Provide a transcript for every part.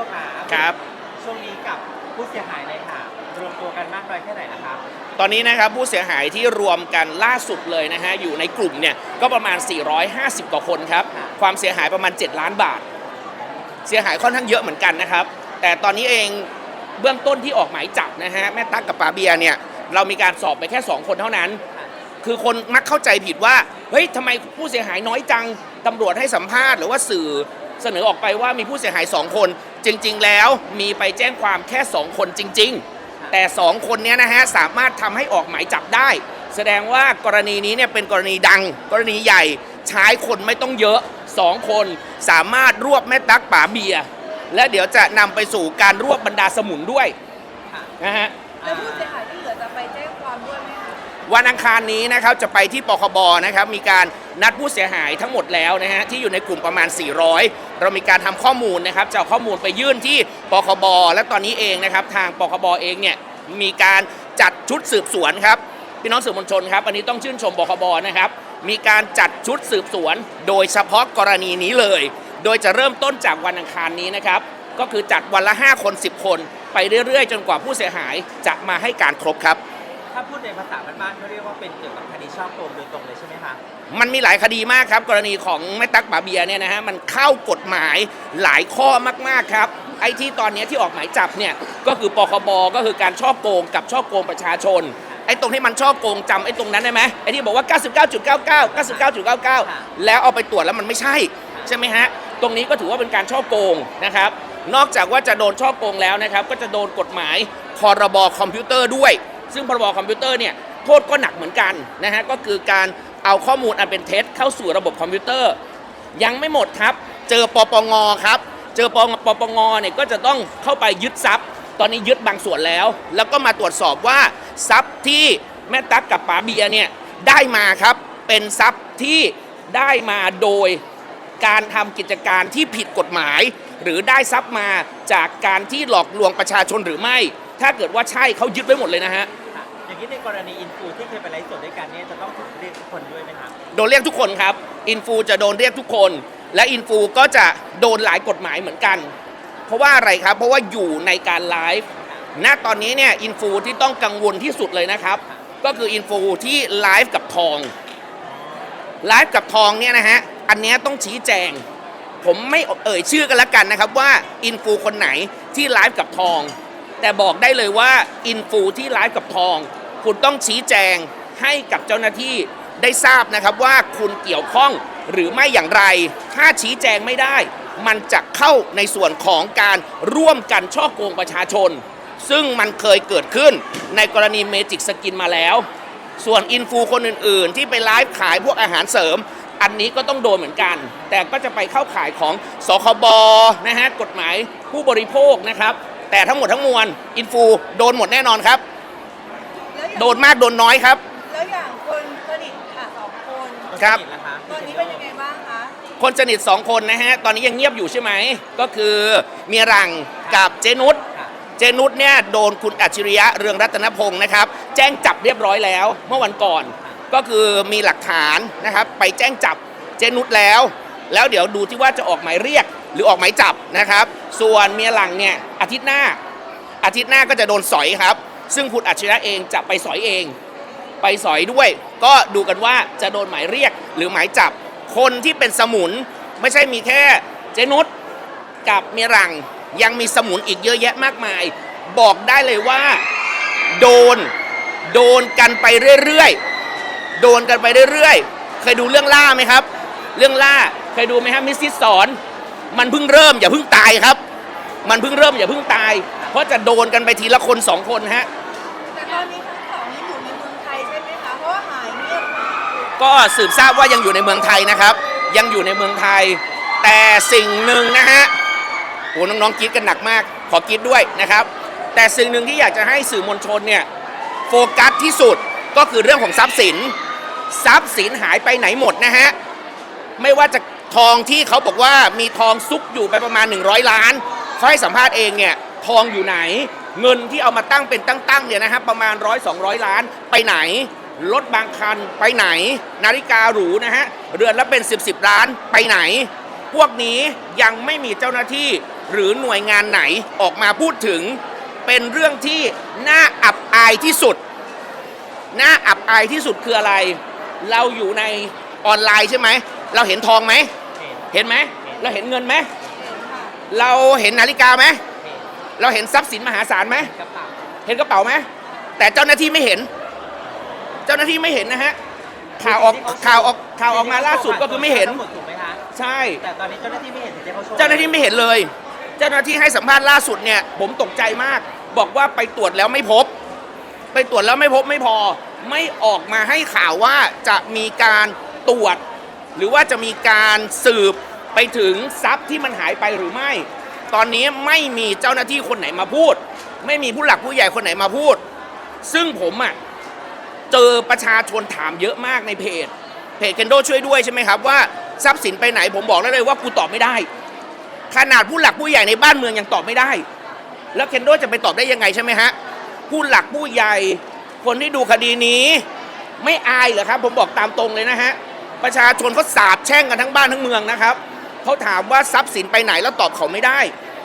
โอค่ะครับช่วงนี้กับผู้เสียหายเลยค่ะ รวมตัวกันมากน้อยแค่ไหนนะครับตอนนี้นะครับผู้เสียหายที่รวมกันล่าสุดเลยนะฮะอยู่ในกลุ่มเนี่ยก็ประมาณ 450 กว่าคนครับค่ะความเสียหายประมาณ 7 ล้านบาท เสียหายค่อนข้างเยอะเหมือนกันนะครับ แต่ตอนนี้เองเบื้องต้นที่ออกหมายจับนะฮะแม่ตั๊กกับปาเบียร์เนี่ยเรามีการสอบไปแค่ 2 คนเท่านั้น คือคนมักเข้าใจผิดว่าเฮ้ยทำไมผู้เสียหายน้อยจังตำรวจให้สัมภาษณ์หรือว่าสื่อเสนอออกไปว่ามีผู้เสียหาย 2 คน จริงๆ แล้วมีไปแจ้งความแค่ 2 คนจริง ๆ แต่ 2 คนเนี้ยนะฮะสามารถทำให้ออกหมายจับได้ แสดงว่ากรณีนี้เนี่ยเป็นกรณีดัง กรณีใหญ่ใช้คนไม่ต้องเยอะ 2 คนสามารถรวบแม่ตั๊กป๋าเบียร์และเดี๋ยวจะนำไปสู่การรวบบรรดาสมุนด้วยค่ะนะฮะ แล้วผู้เวันอังคารนี้นะครับจะไปที่ปคบนะครับมีการนัดผู้เสียหายทั้งหมดแล้วนะฮะที่อยู่ในกลุ่มประมาณ 400 เรามีการทำข้อมูลนะครับจะเอาข้อมูลไปยื่นที่ปคบและตอนนี้เองนะครับทางปคบเองเนี่ยมีการจัดชุดสืบสวนครับพี่น้องสื่อมวลชนครับอันนี้ต้องชื่นชมปคบนะครับมีการจัดชุดสืบสวน โดยเฉพาะกรณีนี้เลย โดยจะเริ่มต้นจากวันอังคารนี้นะครับก็คือจัดวันละ 5 คน 10 คน ไปเรื่อยๆ จนกว่าผู้เสียหายจะมาให้การครบครับ ถ้าพูดในภาษาบ้านๆเขาเรียกว่าเป็นเกี่ยวกับคดีช่อโกงโดยตรงเลยใช่ไหมคะมันมีหลายคดีมากครับ กรณีของแม่ตั๊กบาเบียเนี่ยนะฮะมันเข้ากฎหมายหลายข้อมากๆครับ ไอ้ที่ตอนนี้ที่ออกหมายจับเนี่ยก็คือปคบก็คือการช่อโกงกับช่อโกงประชาชน ไอ้ตรงที่มันช่อโกงจำไอ้ตรงนั้นได้ไหมไอ้ที่บอกว่า 99.99 99.99 แล้วเอาไปตรวจแล้วมันไม่ใช่ใช่ไหมฮะตรงนี้ก็ถือว่าเป็นการช่อโกงนะครับนอกจากว่าจะโดนช่อโกงแล้วนะครับก็จะโดนกฎหมายพรบคอมพิวเตอร์ด้วย ซึ่งพรบคอมพิวเตอร์เนี่ยโทษก็หนักเหมือนกันนะฮะก็คือการเอาข้อมูลอันเป็นเท็จเข้าสู่ระบบคอมพิวเตอร์ ยังไม่หมดครับ เจอปปงครับ เจอปปปงเนี่ยก็จะต้องเข้าไปยึดทรัพย์ ตอนนี้ยึดบางส่วนแล้ว แล้วก็มาตรวจสอบว่าทรัพย์ที่แม่ตั๊กกับป๋าเบียเนี่ยได้มาครับเป็นทรัพย์ที่ได้มาโดยการทำกิจการที่ผิดกฎหมาย หรือได้ทรัพย์มาจากการที่หลอกลวงประชาชนหรือไม่ ถ้าเกิดว่าใช่เขายึดไว้หมดเลยนะฮะ ค่ะอย่างนี้ในกรณีอินฟูที่เคยไปไลฟ์สดด้วยกันเนี่ยจะต้องถูกเรียกทุกคนด้วยไหมคะโดนเรียกทุกคนครับ อินฟูจะโดนเรียกทุกคน และอินฟูก็จะโดนหลายกฎหมายเหมือนกัน เพราะว่าอะไรครับ เพราะว่าอยู่ในการไลฟ์ ณ ตอนนี้เนี่ยอินฟูที่ต้องกังวลที่สุดเลยนะครับ ก็คืออินฟูที่ไลฟ์กับทอง ไลฟ์กับทองเนี่ยนะฮะ อันเนี้ยต้องชี้แจง ผมไม่เอ่ยชื่อกันแล้วกันนะครับว่าอินฟูคนไหนที่ไลฟ์กับทอง แต่บอกได้เลยว่าอินฟูที่ไลฟ์กับทอง คุณต้องชี้แจงให้กับเจ้าหน้าที่ได้ทราบนะครับว่าคุณเกี่ยวข้องหรือไม่อย่างไร ถ้าชี้แจงไม่ได้ มันจะเข้าในส่วนของการร่วมกันช่อโกงประชาชน ซึ่งมันเคยเกิดขึ้นในกรณีเมจิกสกินมาแล้ว ส่วนอินฟูคนอื่นๆ ที่ไปไลฟ์ขายพวกอาหารเสริม อันนี้ก็ต้องโดนเหมือนกัน แต่ก็จะไปเข้าขายของสคบนะฮะกฎหมายผู้บริโภคนะครับ แต่ทั้งหมดทั้งมวลอินฟูโดนหมดแน่นอนครับ แล้วอย่างโดนมากโดนน้อยครับ แล้วอย่างคนสนิทค่ะสองคน ครับนสนิทนะคะตอนนี้เป็นยังไงบ้างคะคนสนิทสองคนนะฮะ ตอนนี้ยังเงียบอยู่ใช่ไหม ก็คือเมียรังกับเจนุสค่ะเจนุสเนี่ยโดนคุณอัจฉริยะเรืองรัตนพงศ์นะครับ แจ้งจับเรียบร้อยแล้วเมื่อวันก่อน ก็คือมีหลักฐานนะครับ ไปแจ้งจับเจนุสแล้ว แล้วเดี๋ยวดูที่ว่าจะออกหมายเรียกหรือออกหมายจับนะครับ ส่วนเมียหลังเนี่ย อาทิตย์หน้า อาทิตย์หน้าก็จะโดนสอยครับ ซึ่งคุณอัจฉริยะเองจะไปสอยเอง ไปสอยด้วย ก็ดูกันว่าจะโดนหมายเรียกหรือหมายจับ คนที่เป็นสมุนไม่ใช่มีแค่เจนุสกับเมียหลังยังมีสมุนอีกเยอะแยะมากมาย บอกได้เลยว่า โดน โดนกันไปเรื่อยๆ โดนกันไปเรื่อยๆ เคยดูเรื่องล่าไหมครับ เรื่องล่าเคยดูไหมครับมิสซิสสอน มันเพิ่งเริ่มอย่าเพิ่งตายครับ มันเพิ่งเริ่มอย่าเพิ่งตาย เพราะจะโดนกันไปทีละคนสองคนฮะ แต่ตอนนี้ทั้งสองยังอยู่ในเมืองไทยใช่ไหมคะเพราะว่าหายเงียบไปก็สืบทราบว่ายังอยู่ในเมืองไทยนะครับ ยังอยู่ในเมืองไทย แต่สิ่งหนึ่งนะฮะโอ้น้องๆกรีดกันหนักมาก ขอกรีดด้วยนะครับ แต่สิ่งหนึ่งที่อยากจะให้สื่อมวลชนเนี่ยโฟกัสที่สุดก็คือเรื่องของทรัพย์สิน ทรัพย์สินหายไปไหนหมดนะฮะ ไม่ว่าจะทองที่เขาบอกว่ามีทองซุกอยู่ไปประมาณ 100 ล้าน เขาให้สัมภาษณ์เองเนี่ยทองอยู่ไหน เงินที่เอามาตั้งเป็นตั้งๆเนี่ยนะครับประมาณร้อยสองล้านไปไหนรถบางคันไปไหน นาฬิกาหรูนะฮะเรือนละเป็น 10บสล้านไปไหน พวกนี้ยังไม่มีเจ้าหน้าที่หรือหน่วยงานไหนออกมาพูดถึง เป็นเรื่องที่น่าอับอายที่สุด น่าอับอายที่สุดคืออะไร เราอยู่ในออนไลน์ใช่ไหม เราเห็นทองไหม เห็นไหม เราเห็นเงินไหม เราเห็นนาฬิกาไหมเห็นเราเห็นทรัพย์สินมหาศาลไหมกระเป๋าเห็นกระเป๋าไหมแต่เจ้าหน้าที่ไม่เห็น เจ้าหน้าที่ไม่เห็นนะฮะข่าวออกข่าวออกข่าวออกมาล่าสุดก็คือไม่เห็นทั้งหมดถูกไหมคะใช่ แต่ตอนนี้เจ้าหน้าที่ไม่เห็นถึงจะเขาโชว์เจ้าหน้าที่ไม่เห็นเลย เจ้าหน้าที่ให้สัมภาษณ์ล่าสุดเนี่ย ผมตกใจมาก บอกว่าไปตรวจแล้วไม่พบ ไปตรวจแล้วไม่พบไม่พอ ไม่ออกมาให้ข่าวว่าจะมีการตรวจ หรือว่าจะมีการสืบ ไปถึงทรัพย์ที่มันหายไปหรือไม่ ตอนนี้ไม่มีเจ้าหน้าที่คนไหนมาพูด ไม่มีผู้หลักผู้ใหญ่คนไหนมาพูด ซึ่งผมอะเจอประชาชนถามเยอะมากในเพจ เพจเคนโดช่วยด้วยใช่ไหมครับว่าทรัพย์สินไปไหนผมบอกได้เลยว่ากูตอบไม่ได้ ขนาดผู้หลักผู้ใหญ่ในบ้านเมืองยังตอบไม่ได้ แล้วเคนโดจะไปตอบได้ยังไงใช่ไหมฮะผู้หลักผู้ใหญ่คนที่ดูคดีนี้ ไม่อายเหรอครับ ผมบอกตามตรงเลยนะฮะประชาชนเขาสาบแช่งกันทั้งบ้านทั้งเมืองนะครับ เขาถามว่าทรัพย์สินไปไหนแล้วตอบเขาไม่ได้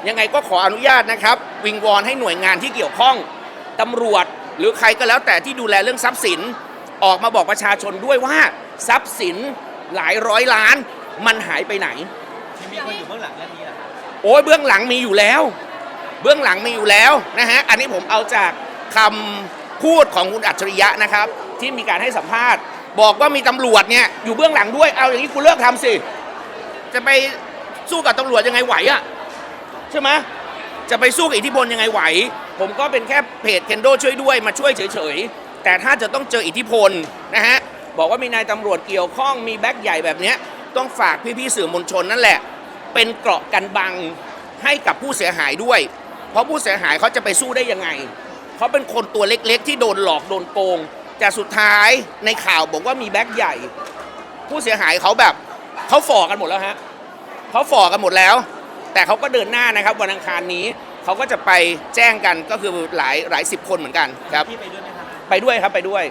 ยังไงก็ขออนุญาตนะครับ วิงวอนให้หน่วยงานที่เกี่ยวข้องตำรวจหรือใครก็แล้วแต่ที่ดูแลเรื่องทรัพย์สิน ออกมาบอกประชาชนด้วยว่าทรัพย์สินหลายร้อยล้าน มันหายไปไหน มีคนอยู่เบื้องหลังเรื่องนี้เหรอคะโอ้ยเบื้องหลังมีอยู่แล้ว เบื้องหลังมีอยู่แล้วนะฮะอันนี้ผมเอาจากคำพูดของคุณอัจฉริยะนะครับ ที่มีการให้สัมภาษณ์ บอกว่ามีตำรวจเนี่ยอยู่เบื้องหลังด้วยเอาอย่างนี้คุณเลิกทำสิ จะไปสู้กับตำรวจยังไงไหวอะใช่ไหมจะไปสู้กับอิทธิพลยังไงไหว ผมก็เป็นแค่เพจเคนโดช่วยด้วยมาช่วยเฉยๆ แต่ถ้าจะต้องเจออิทธิพลนะฮะบอกว่ามีนายตำรวจเกี่ยวข้องมีแบ็คใหญ่แบบนี้ต้องฝากพี่ๆสื่อมวลชนนั่นแหละ เป็นเกราะกันบังให้กับผู้เสียหายด้วย เพราะผู้เสียหายเขาจะไปสู้ได้ยังไงเขาเป็นคนตัวเล็กๆ ที่โดนหลอกโดนโกงแต่สุดท้ายในข่าวบอกว่ามีแบ็คใหญ่ ผู้เสียหายเขาแบบ เขาฝ่อกันหมดแล้วฮะเขาฝ่อกันหมดแล้ว แต่เขาก็เดินหน้านะครับวันอังคารนี้เขาก็จะไปแจ้งกันก็คือหลายหลายสิบคนเหมือนกันครับพี่ไปด้วยไหมคะไปด้วยครับไปด้วย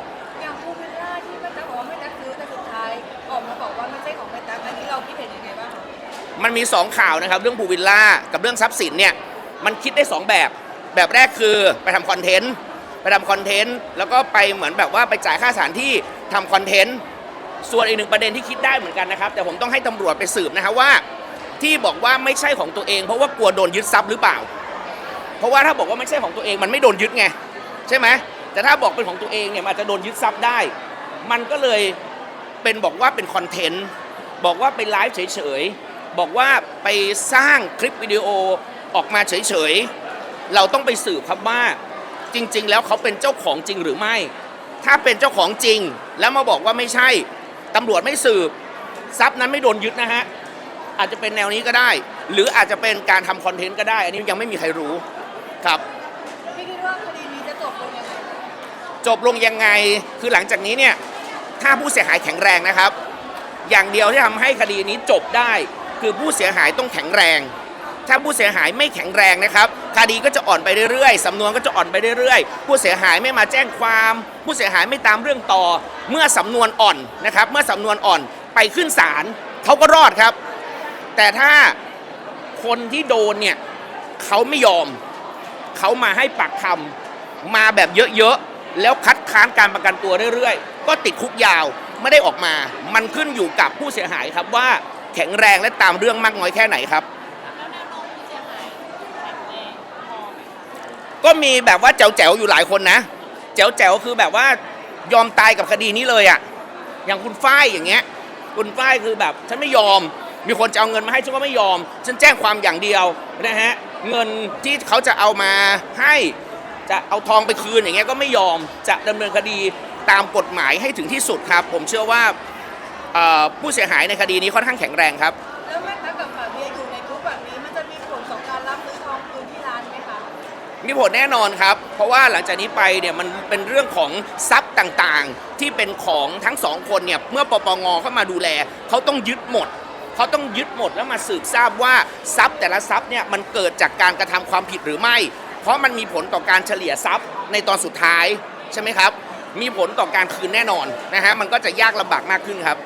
อย่างภูวิลล่าที่แม่ตั๊กบอกว่าแม่ตั๊กซื้อแต่สุดท้ายออกมาบอกว่าไม่ใช่ของแม่ตั๊กอันนี้เราคิดเห็นยังไงบ้างคะมันมี 2 ข่าวนะครับ เรื่องภูวิลล่ากับเรื่องทรัพย์สินเนี่ยมันคิดได้ 2 แบบ แบบแรกคือไปทำคอนเทนต์ไปทำคอนเทนต์แล้วก็ไปเหมือนแบบว่าไปจ่ายค่าสถานที่ทำคอนเทนต์ ส่วนอีกหนึ่งประเด็นที่คิดได้เหมือนกันนะครับ แต่ผมต้องให้ตำรวจไปสืบนะครับว่า ที่บอกว่าไม่ใช่ของตัวเอง เพราะว่ากลัวโดนยึดทรัพย์หรือเปล่า เพราะว่าถ้าบอกว่าไม่ใช่ของตัวเองมันไม่โดนยึดไงใช่ไหมแต่ถ้าบอกเป็นของตัวเองเนี่ยมันอาจจะโดนยึดทรัพย์ได้ มันก็เลยเป็นบอกว่าเป็นคอนเทนต์บอกว่าไปไลฟ์เฉยๆบอกว่าไปสร้างคลิปวิดีโอออกมาเฉยๆเราต้องไปสืบครับว่าจริง ๆ แล้วเขาเป็นเจ้าของจริงหรือไม่ ถ้าเป็นเจ้าของจริงแล้วมาบอกว่าไม่ใช่ ตำรวจไม่สืบ ทรัพย์นั้นไม่โดนยึดนะฮะ อาจจะเป็นแนวนี้ก็ได้ หรืออาจจะเป็นการทำคอนเทนต์ก็ได้ อันนี้ยังไม่มีใครรู้ครับ พี่คิดว่าคดีนี้จะจบลงยังไงจบลงยังไง คือหลังจากนี้เนี่ย ถ้าผู้เสียหายแข็งแรงนะครับ อย่างเดียวที่ทำให้คดีนี้จบได้ คือผู้เสียหายต้องแข็งแรง ถ้าผู้เสียหายไม่แข็งแรงนะครับคดีก็จะอ่อนไปเรื่อยๆสำนวนก็จะอ่อนไปเรื่อยๆ ผู้เสียหายไม่มาแจ้งความ ผู้เสียหายไม่ตามเรื่องต่อ เมื่อสำนวนอ่อนนะครับเมื่อสำนวนอ่อนไปขึ้นศาลเขาก็รอดครับ แต่ถ้าคนที่โดนเนี่ยเขาไม่ยอมเขามาให้ปากคำมาแบบเยอะๆแล้วคัดค้านการประกันตัวเรื่อยๆ ก็ติดคุกยาวไม่ได้ออกมา มันขึ้นอยู่กับผู้เสียหายครับว่าแข็งแรงและตามเรื่องมากน้อยแค่ไหนครับ ก็มีแบบว่าแจ๋วๆอยู่หลายคนนะแจ๋วๆคือแบบว่ายอมตายกับคดีนี้เลยอะอย่างคุณฝ้ายอย่างเงี้ย คุณฝ้ายคือแบบฉันไม่ยอม มีคนจะเอาเงินมาให้ฉันก็ไม่ยอม ฉันแจ้งความอย่างเดียวนะฮะเงินที่เขาจะเอามาให้จะเอาทองไปคืนอย่างเงี้ยก็ไม่ยอมจะดำเนินคดีตามกฎหมายให้ถึงที่สุดครับ ผมเชื่อว่าผู้เสียหายในคดีนี้ค่อนข้างแข็งแรงครับ มีผลแน่นอนครับ เพราะว่าหลังจากนี้ไปเนี่ยมันเป็นเรื่องของทรัพย์ต่างๆ ที่เป็นของทั้งสองคนเนี่ยเมื่อปปงเข้ามาดูแลเขาต้องยึดหมดเขาต้องยึดหมดแล้วมาสืบทราบว่าทรัพย์แต่ละทรัพย์เนี่ยมันเกิดจากการกระทำความผิดหรือไม่ เพราะมันมีผลต่อการเฉลี่ยทรัพย์ในตอนสุดท้ายใช่ไหมครับ มีผลต่อการคืนแน่นอนนะฮะมันก็จะยากลำบากมากขึ้นครับ